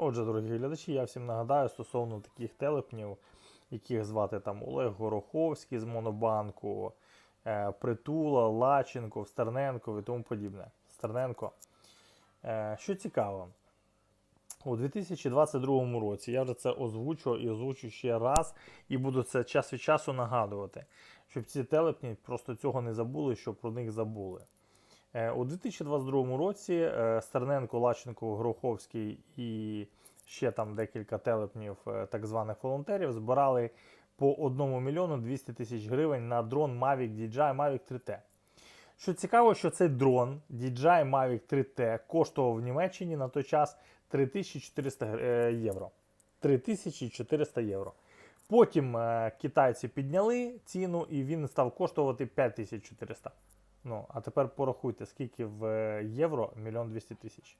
Отже, дорогі глядачі, я всім нагадаю стосовно таких телепнів, яких звати там Олег Гороховський з Монобанку, е, Притула, Лаченко, Стерненко і тому подібне. Стерненко. Е, що цікаво, у 2022 році я вже це озвучував і озвучу ще раз, і буду це час від часу нагадувати, щоб ці телепні просто цього не забули, щоб про них забули. Е, У 2022 році е, Стерненко, Лаченко, Гроховський і ще там декілька телепнів е, так званих волонтерів збирали по 1 мільйону 200 тисяч гривень на дрон Mavic DJI Mavic 3T. Що цікаво, що цей дрон DJI Mavic 3T коштував в Німеччині на той час 3400 е, євро. 3400 євро. Потім китайці підняли ціну і він став коштувати 5400. Ну, а тепер порахуйте, скільки в е, євро 1 200 тисяч.